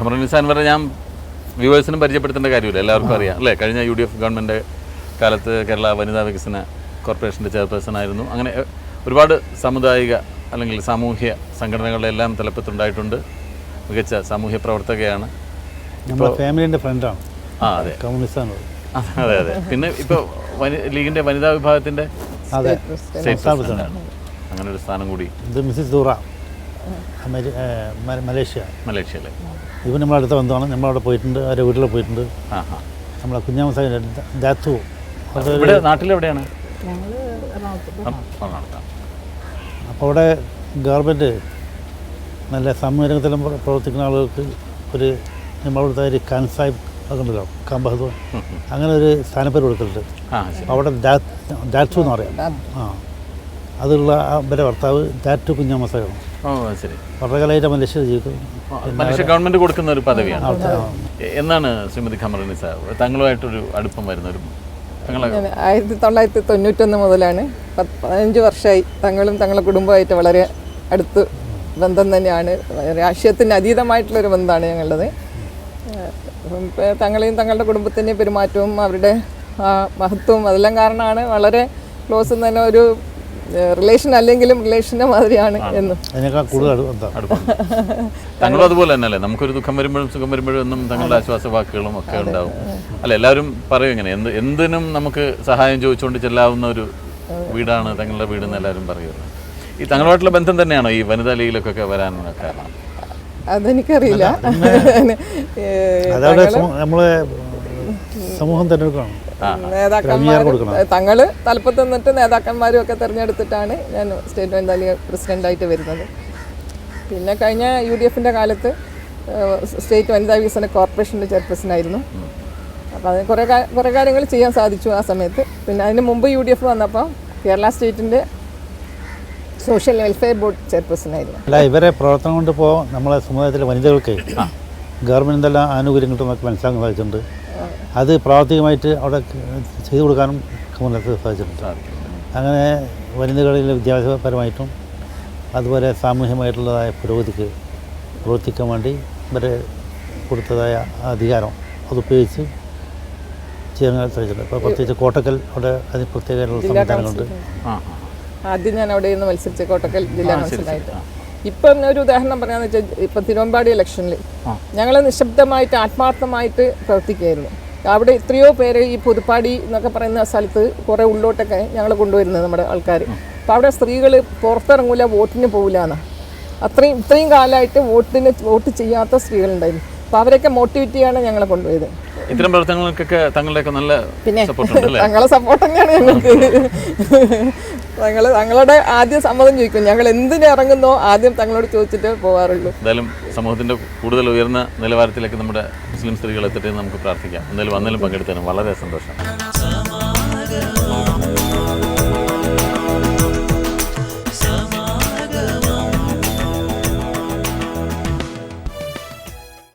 ശ്രീമതി ഖമറുനിസ അൻവറെ ഞാൻ വ്യൂവേഴ്സിനും പരിചയപ്പെടുത്തേണ്ട കാര്യമില്ല എല്ലാവർക്കും അറിയാം അല്ലേ? കഴിഞ്ഞ യു ഡി എഫ് ഗവൺമെന്റ് കാലത്ത് കേരള വനിതാ വികസന കോർപ്പറേഷന്റെ ചെയർപേഴ്സൺ ആയിരുന്നു. അങ്ങനെ ഒരുപാട് സാമുദായിക അല്ലെങ്കിൽ സാമൂഹ്യ സംഘടനകളുടെ എല്ലാം തലപ്പത്തുണ്ടായിട്ടുണ്ട്. മികച്ച സാമൂഹ്യ പ്രവർത്തകയാണ്. ഫാമിലിന്റെ ഫ്രണ്ടാണ്. ആ അതെ. അതെ അതെ പിന്നെ ഇപ്പോൾ ലീഗിന്റെ വനിതാ വിഭാഗത്തിന്റെ അങ്ങനെ ഒരു സ്ഥാനം കൂടി. ഇത് മിസ്സിസ് ദൂറ മലേഷ്യ. മലേഷ്യയിലെ ഇവൻ നമ്മളെ അടുത്ത ബന്ധമാണ് നമ്മളവിടെ പോയിട്ടുണ്ട്. അവരുടെ വീട്ടിൽ പോയിട്ടുണ്ട്. നമ്മളെ കുഞ്ഞാമ സാഹിബ് ദാത്തു. ഇവിടെ നാട്ടിലെവിടെയാണ്. അപ്പോൾ അവിടെ ഗവൺമെന്റ് നല്ല സമൂഹരംഗത്തിലും പ്ര- പ്രവർത്തിക്കുന്ന ആളുകൾക്ക് ഒരു നമ്മളവിടുത്തെ ഒരു ഖാൻ സാഹിബ് അതുണ്ടല്ലോ ഉണ്ടല്ലോ ഖാൻ ബഹദൂർ. അങ്ങനെ ഒരു സ്ഥാനപ്പേര് കൊടുത്തിട്ടുണ്ട്. അവിടെ ഡാറ്റു എന്ന് പറയാം. ആ. അതുള്ള അവരുടെ ഭർത്താവ് ഡാറ്റു കുഞ്ഞാമ സാഹിബ് ഓ ശരി. വളരെ കാലമായിട്ട് മനുഷ്യ ഗവൺമെന്റ് കൊടുക്കുന്ന ഒരു പദവിയാണ്. എന്നാണ് ശ്രീമതി ഖമറുനിസ തങ്ങളുമായിട്ടൊരു അടുപ്പം വരുന്ന ഒരു ആയിരത്തി തൊള്ളായിരത്തി തൊണ്ണൂറ്റൊന്ന് മുതലാണ്. പതിനഞ്ച് വർഷമായി തങ്ങളും തങ്ങളുടെ കുടുംബമായിട്ട് വളരെ അടുത്ത് ബന്ധം തന്നെയാണ്. രാഷ്ട്രീയത്തിന് അതീതമായിട്ടുള്ളൊരു ബന്ധമാണ് ഞങ്ങളുടേത്. തങ്ങളെയും തങ്ങളുടെ കുടുംബത്തിന്റെയും പെരുമാറ്റവും അവരുടെ ആ മഹത്വവും അതെല്ലാം കാരണമാണ് വളരെ ക്ലോസ് തന്നെ ഒരു റിലേഷൻ അല്ലെങ്കിലും റിലേഷന്റെ മാതിരിയാണ് എന്ന്. അതിനേക്കാൾ കൂടുതൽ തങ്ങളും അതുപോലെ തന്നെ അല്ലേ നമുക്കൊരു ദുഃഖം വരുമ്പോഴും സുഖം വരുമ്പോഴും എന്നും തങ്ങളുടെ ആശ്വാസ വാക്കുകളും ഒക്കെ ഉണ്ടാവും. അല്ല എല്ലാവരും പറയും ഇങ്ങനെ എന്ത് എന്തിനും നമുക്ക് സഹായം ചോദിച്ചുകൊണ്ട് ചെല്ലാവുന്ന ഒരു വീടാണ് തങ്ങളുടെ വീട് എന്ന് എല്ലാവരും പറയുന്നത്. ഈ തങ്ങളുമായിട്ടുള്ള ബന്ധം തന്നെയാണോ ഈ വനിതാ ലീഗിലൊക്കെ വരാനുള്ള കാരണം? അതെനിക്കറിയില്ല. നമ്മളെ സമൂഹം തിരഞ്ഞെടുക്കണം? നേതാക്കന്മാർ തങ്ങൾ തലപ്പത്ത് നിന്നിട്ട് നേതാക്കന്മാരും ഒക്കെ തിരഞ്ഞെടുത്തിട്ടാണ് ഞാൻ സ്റ്റേറ്റ് വനിതാ പ്രസിഡന്റ് ആയിട്ട് വരുന്നത്. പിന്നെ കഴിഞ്ഞ യു ഡി എഫിന്റെ കാലത്ത് സ്റ്റേറ്റ് വനിതാ വികസന കോർപ്പറേഷന്റെ ചെയർപേഴ്സൺ ആയിരുന്നു. അപ്പോൾ അതിന് കുറേ കുറേ കാര്യങ്ങൾ ചെയ്യാൻ സാധിച്ചു ആ സമയത്ത്. പിന്നെ അതിന് മുമ്പ് യു ഡി എഫ് വന്നപ്പോൾ കേരള സ്റ്റേറ്റിന്റെ സോഷ്യൽ വെൽഫെയർ ബോർഡ് ചെയർപേഴ്സൺ ആയിരുന്നു. അല്ല ഇവരെ പ്രവർത്തനം കൊണ്ട് ഇപ്പോൾ നമ്മളെ സമുദായത്തിലെ വനിതകൾക്ക് ഗവൺമെന്റ് എന്തെല്ലാം ആനുകൂല്യങ്ങൾ നമുക്ക് മനസ്സിലാക്കാൻ സാധിച്ചിട്ടുണ്ട്. അത് പ്രാവർത്തികമായിട്ട് അവിടെ ചെയ്തു കൊടുക്കാനും കമലത്ത് സാധിച്ചിട്ടുണ്ട്. അങ്ങനെ വനിതകളിൽ വിദ്യാഭ്യാസപരമായിട്ടും അതുപോലെ സാമൂഹ്യമായിട്ടുള്ളതായ പുരോഗതിക്ക് പ്രവർത്തിക്കാൻ വേണ്ടി ഇവരെ കൊടുത്തതായ അധികാരം അതുപയോഗിച്ച് ചെയ്യാൻ സാധിച്ചിട്ടുണ്ട്. ഇപ്പോൾ പ്രത്യേകിച്ച് കോട്ടക്കൽ അവിടെ അതിന് പ്രത്യേകമായിട്ടുള്ള സംവിധാനങ്ങളുണ്ട്. ആദ്യം ഞാൻ അവിടെ നിന്ന് മത്സരിച്ച കോട്ടക്കൽ ജില്ലാ കൗൺസിലായിട്ട് ഇപ്പം ഒരു ഉദാഹരണം പറയാന്ന് വെച്ചാൽ ഇപ്പം തിരുവമ്പാടി ഇലക്ഷനിൽ ഞങ്ങൾ നിശബ്ദമായിട്ട് ആത്മാർത്ഥമായിട്ട് പ്രവർത്തിക്കുകയായിരുന്നു. അവിടെ എത്രയോ പേര് ഈ പുതുപ്പാടി എന്നൊക്കെ പറയുന്ന സ്ഥലത്ത് കുറേ ഉള്ളോട്ടൊക്കെ ഞങ്ങൾ കൊണ്ടുവരുന്നത് നമ്മുടെ ആൾക്കാർ അപ്പോൾ അവിടെ സ്ത്രീകൾ പുറത്തിറങ്ങൂല വോട്ടിന് പോകില്ല എന്നാണ് അത്രയും ഇത്രയും കാലമായിട്ട് വോട്ടിന് വോട്ട് ചെയ്യാത്ത സ്ത്രീകളുണ്ടായിരുന്നു. അപ്പോൾ അവരെയൊക്കെ മോട്ടിവേറ്റ് ഞങ്ങളെ കൊണ്ടുപോയത്. ഇത്തരം പ്രവർത്തനങ്ങൾക്കൊക്കെ തങ്ങളുടെയൊക്കെ നല്ല പിന്നെ തങ്ങളെ സപ്പോർട്ട് തന്നെയാണ് ഞങ്ങൾക്ക്. തങ്ങൾ തങ്ങളുടെ ആദ്യം സമ്മതം ചോദിക്കും ഞങ്ങൾ എന്തിന് ഇറങ്ങുന്നോ ആദ്യം തങ്ങളോട് ചോദിച്ചിട്ട് പോകാറുള്ളൂ എന്തായാലും സമൂഹത്തിന്റെ കൂടുതൽ ഉയർന്ന നിലവാരത്തിലേക്ക് നമ്മുടെ മുസ്ലിം സ്ത്രീകൾ എത്തട്ടെ നമുക്ക് പ്രാർത്ഥിക്കാം. എന്തായാലും വന്നാലും പങ്കെടുത്തതിനും വളരെ സന്തോഷം.